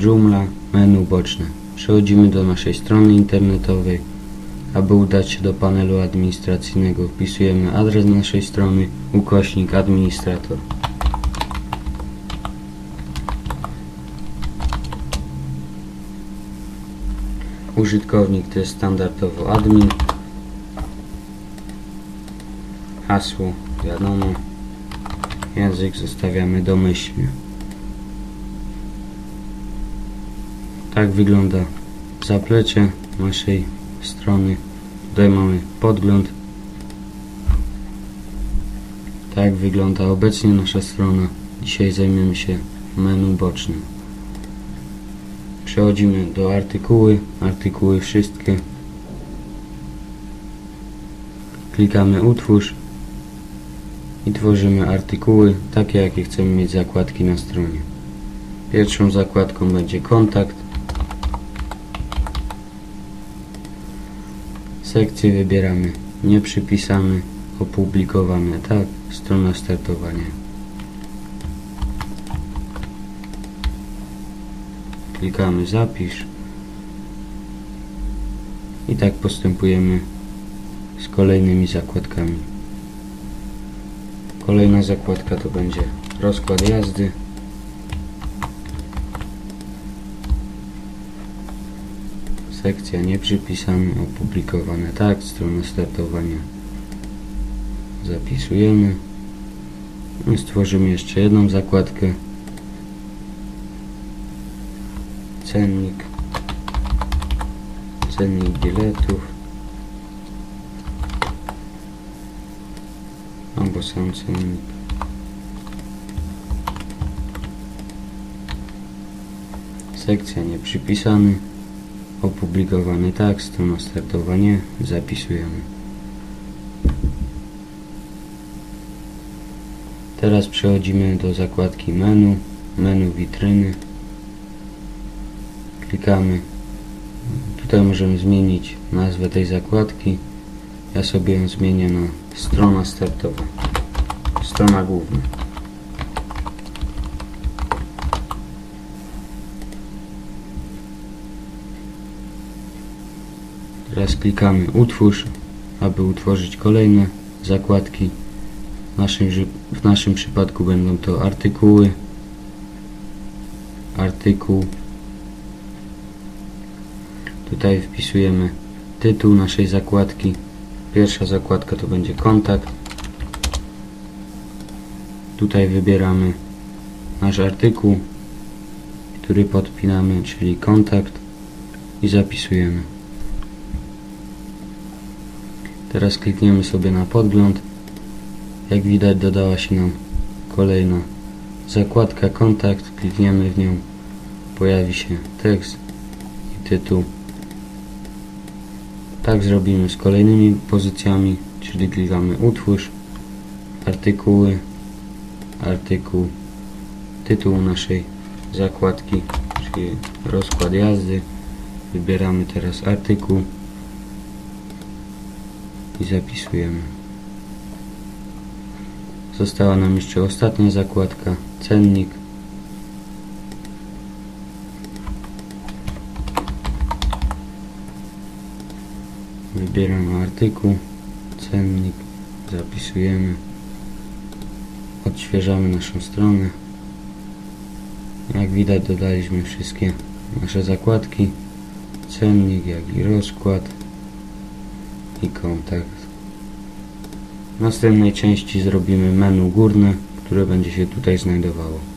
Joomla, menu boczne. Przechodzimy do naszej strony internetowej. Aby udać się do panelu administracyjnego wpisujemy adres naszej strony ukośnik administrator. Użytkownik to jest standardowo admin. Hasło wiadomo. Język zostawiamy domyślnie. Tak wygląda zaplecze naszej strony. Tutaj mamy podgląd. Tak wygląda obecnie nasza strona. Dzisiaj zajmiemy się menu bocznym. Przechodzimy do artykuły, artykuły wszystkie. Klikamy utwórz i tworzymy artykuły takie jakie chcemy mieć zakładki na stronie. Pierwszą zakładką będzie kontakt. Sekcję wybieramy nie przypisamy, opublikowane tak, strona startowania. Klikamy zapisz i tak postępujemy z kolejnymi zakładkami. Kolejna zakładka to będzie rozkład jazdy. Sekcja nie przypisane, opublikowane tak, strona startowania. Zapisujemy. I stworzymy jeszcze jedną zakładkę. Cennik. Cennik biletów. Albo sam cennik. Sekcja nie przypisany. Opublikowany tak, strona startowania. Zapisujemy. Teraz przechodzimy do zakładki menu, menu witryny. Klikamy. Tutaj możemy zmienić nazwę tej zakładki. Ja sobie ją zmienię na strona startowa. Strona główna. Teraz klikamy utwórz, aby utworzyć kolejne zakładki. W naszym, w naszym przypadku będą to artykuły, artykuł. Tutaj wpisujemy tytuł naszej zakładki. Pierwsza zakładka to będzie kontakt. Tutaj wybieramy nasz artykuł, który podpinamy, czyli kontakt i zapisujemy. Teraz klikniemy sobie na podgląd. Jak widać dodała się nam kolejna zakładka kontakt. Klikniemy w nią. Pojawi się tekst i tytuł. Tak zrobimy z kolejnymi pozycjami, czyli klikamy utwórz, artykuły, artykuł, tytuł naszej zakładki, czyli rozkład jazdy. Wybieramy teraz artykuł i zapisujemy. Została nam jeszcze ostatnia zakładka, cennik. Wybieramy artykuł, cennik, zapisujemy, odświeżamy naszą stronę. Jak widać dodaliśmy wszystkie nasze zakładki, cennik, jak i rozkład i kontakt. W następnej części zrobimy menu górne, które będzie się tutaj znajdowało.